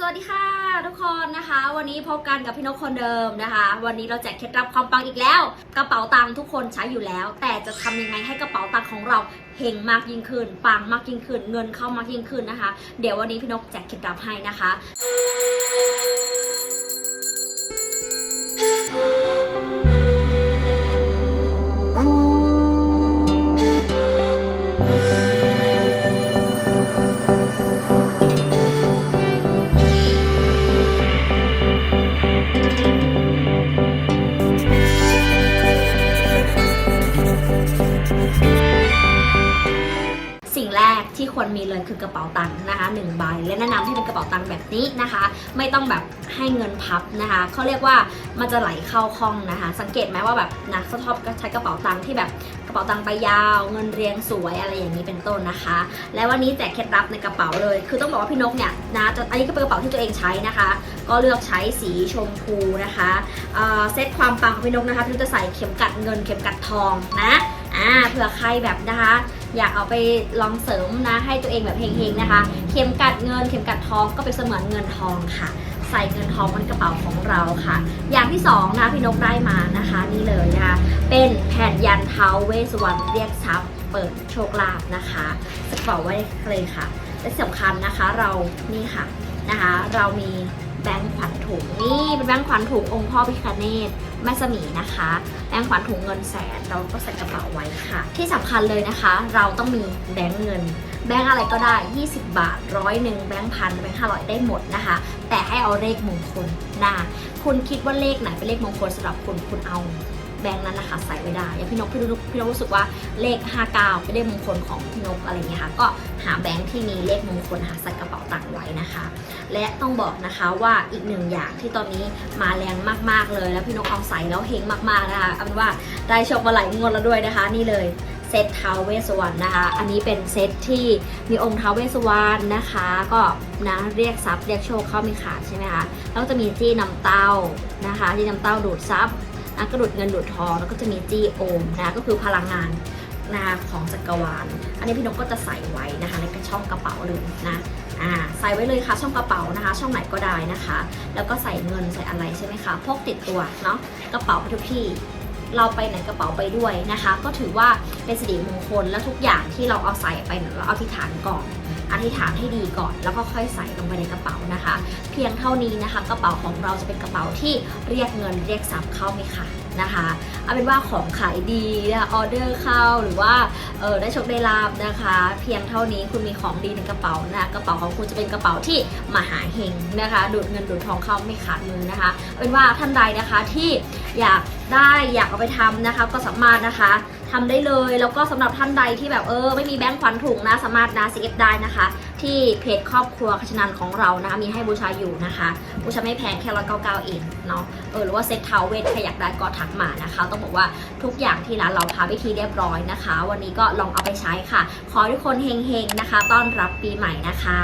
สวัสดีค่ะทุกคนนะคะ วันนี้พบกันกับพี่นกคนเดิมนะคะ วันนี้เราแจกเคล็ดลับความปังอีกแล้ว กระเป๋าตังค์ทุกคนใช้อยู่แล้ว แต่จะทำยังไงให้กระเป๋าตังค์ของเราเฮงมากยิ่งขึ้นปังมากยิ่งขึ้น เงินเข้ามากยิ่งขึ้นนะคะ เดี๋ยววันนี้พี่นกแจกเคล็ดลับให้นะคะ สิ่งแรกที่ควรมีเลยคือกระเป๋าตังค์นะคะหนึ่งใบและแนะนำให้เป็นกระเป๋าตังค์แบบนี้นะคะ ไม่ต้องแบบให้เงินพับนะคะเขาเรียกว่ามันจะไหลเข้าคล่องนะคะ สังเกตไหมว่าแบบนักชอบก็ใช้กระเป๋าตังค์ที่แบบกระเป๋าตังค์ใบยาว เงินเรียงสวยอะไรอย่างนี้เป็นต้นนะคะ และวันนี้แจกเคล็ดลับในกระเป๋าเลย คือต้องบอกว่าพี่นกเนี่ยนะจะอันนี้ก็เป็นกระเป๋าที่ตัวเองใช้นะคะ ก็เลือกใช้สีชมพูนะคะเเซตความปังของพี่นกนะคะพี่นกจะใส่เข็มกัดเงินเข็มกัดทองนะ อ่าเผื่อใครแบบนะคะ อยากเอาไปลองเสริมนะให้ตัวเองแบบเฮงๆนะคะ เข็มกัดเงิน เข็มกัดทองก็เป็นเสมือนเงินทองค่ะ ใส่เงินทองบนกระเป๋าของเราค่ะ อย่างที่สองนะพี่นกได้มานะคะนี่เลยนะคะเป็นแผ่นยันเท้าเวสวรรณเรียกทรัพย์เปิดโชคลาภนะคะสกระเป๋าไว้เลยค่ะและสำคัญนะคะเรานี่ค่ะนะคะ เรามี แบงค์ขวัญถุงนี่เป็นแบงค์ขวัญถุงองค์พ่อพิคเนตแม่สมีนะคะ แบงค์ขวัญถุงเงินแสนเราก็ใส่กระเป๋าไว้ค่ะ ที่สำคัญเลยนะคะ เราต้องมีแบงค์เงิน แบงค์อะไรก็ได้ 20 บาทร้อยหนึ่งแบงค์พันแบงค์ห้าร้อยได้หมดนะคะ แต่ให้เอาเลขมงคลนะคุณคิดว่าเลขไหนเป็นเลขมงคลสำหรับคุณคุณเอา แบงค์นั้นนะคะใส่ไว้ได้อย่างพี่นกพี่นกพี่นกรู้สึกว่าเลข 59เป็นเลขมงคลของพี่นกอะไรเงี้ยค่ะก็หาแบงค์ที่มีเลขมงคลหาใส่กระเป๋าตังค์ไว้นะคะ และต้องบอกนะคะว่าอีกหนึ่งอย่างที่ตอนนี้มาแรงมากๆเลย แล้วพี่นกเอาใส่แล้วเฮงมากๆนะคะเอาเป็นว่าได้โชคมาหลายงวดแล้วด้วยนะคะ นี่เลยเซตท้าวเวสวรรณนะคะ อันนี้เป็นเซตที่มีองค์ท้าวเวสวรรณนะคะ ก็นะเรียกทรัพย์เรียกโชคเข้ามีขาดใช่ไหมคะ แล้วก็จะมีจี้นำเต้านะคะจี้นำเต้าดูดทรัพย์ นะกระดูดเงินดูดทองแล้วก็จะมีจี้โอมนะก็คือพลังงานนะของจักรวาล อันนี้พี่นกก็จะใส่ไว้นะคะในกระช่องกระเป๋าเลยนะอ่าใส่ไว้เลยค่ะช่องกระเป๋านะคะ ช่องไหนก็ได้นะคะ แล้วก็ใส่เงินใส่อะไรใช่ไหมคะพกติดตัวเนาะกระเป๋าไปทุกที่เราไปไหนกระเป๋าไปด้วยนะคะ ก็ถือว่าเป็นสิริมงคลและทุกอย่างที่เราเอาใส่ไปเราเอาอธิษฐานก่อน อธิษฐานให้ดีก่อน แล้วก็ค่อยใส่ลงไปในกระเป๋านะคะ เพียงเท่านี้นะคะ กระเป๋าของเราจะเป็นกระเป๋าที่เรียกเงินเรียกทรัพย์เข้าไม่ขาดนะคะเอาเป็นว่าของขายดีนะออเดอร์เข้าหรือว่าเออได้โชคได้ลาบนะคะ เพียงเท่านี้คุณมีของดีในกระเป๋านะกระเป๋าของคุณจะเป็นกระเป๋าที่มหาเฮงนะคะดูดเงินดูดทองเข้าไม่ขาดมือนะคะเอาเป็นว่าท่านใดนะคะที่อยากได้อยากเอาไปทำนะคะก็สามารถนะคะ ทำได้เลย แล้วก็สำหรับท่านใดที่แบบเออไม่มีแบงค์ขวัญถุงนะ สามารถนะ CF ได้นะคะ ที่เพจครอบครัวขชนันของเรานะคะมีให้บูชาอยู่นะคะบูชาไม่แพงแค่ร้อยเก้าเก้าเองเนาะเออหรือว่าเซ็ตเทาเวทใครอยากได้ก็ทักมานะคะ ต้องบอกว่าทุกอย่างที่ร้านเราพาวิธีเรียบร้อยนะคะ วันนี้ก็ลองเอาไปใช้ค่ะ ขอทุกคนเฮงๆนะคะ ต้อนรับปีใหม่นะคะ